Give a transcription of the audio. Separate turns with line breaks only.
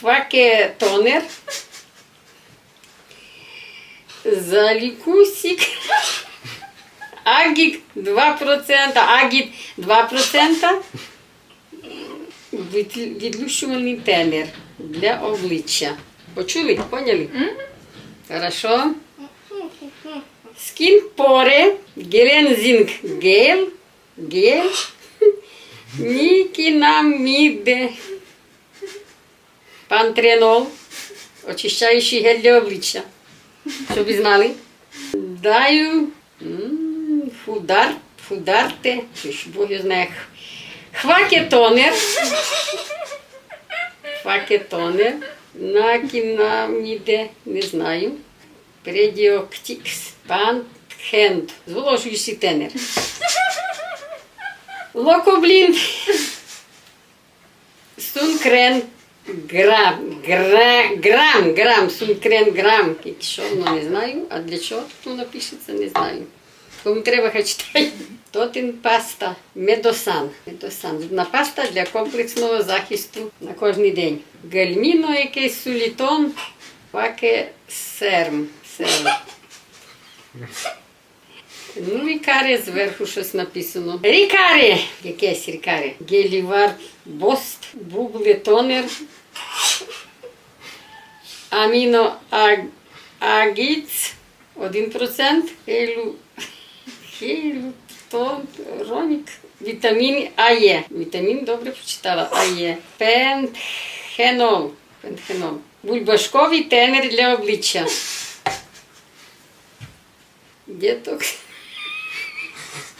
Хваке тонер. Залікусік. Агік 2%, агіт 2%. Від- Відлущувальний тенер для обличчя. Почули? Поняли? Хорошо. Скін поре, гелензинг гель, гель, нікінаміде, пантренол, очищаючий гель для обличчя. Щоб ви знали. Даю фудар, фударте, Бог знає. Хвакетонер. Хвакетонер. Накінаміде, не знаю. Предіоктікс. Пантхенд. Зволожуючий тенер. Локоблін. Сункрен грам. Гра, грам, грам, сункрен грам. Якщо воно не знаю, а для чого тут напишеться, не знаю. Кому треба, хай читає. Тотин паста, медосан. Медосан. Зубна паста для комплексного захисту на кожен день. Гальміно якийсь сулітон, паке серм. серм. Ну і каре зверху щось написано. Рікаре! Якесь рікаре. Гелівар бост, бубле тонер. Аміно аг... 1%. Хейлу... Хейлутонронік. Вітамін А є. Вітамін добре прочитала. А є. Пентхенол. Пентхенол. Бульбашковий тенер для обличчя. Детокс.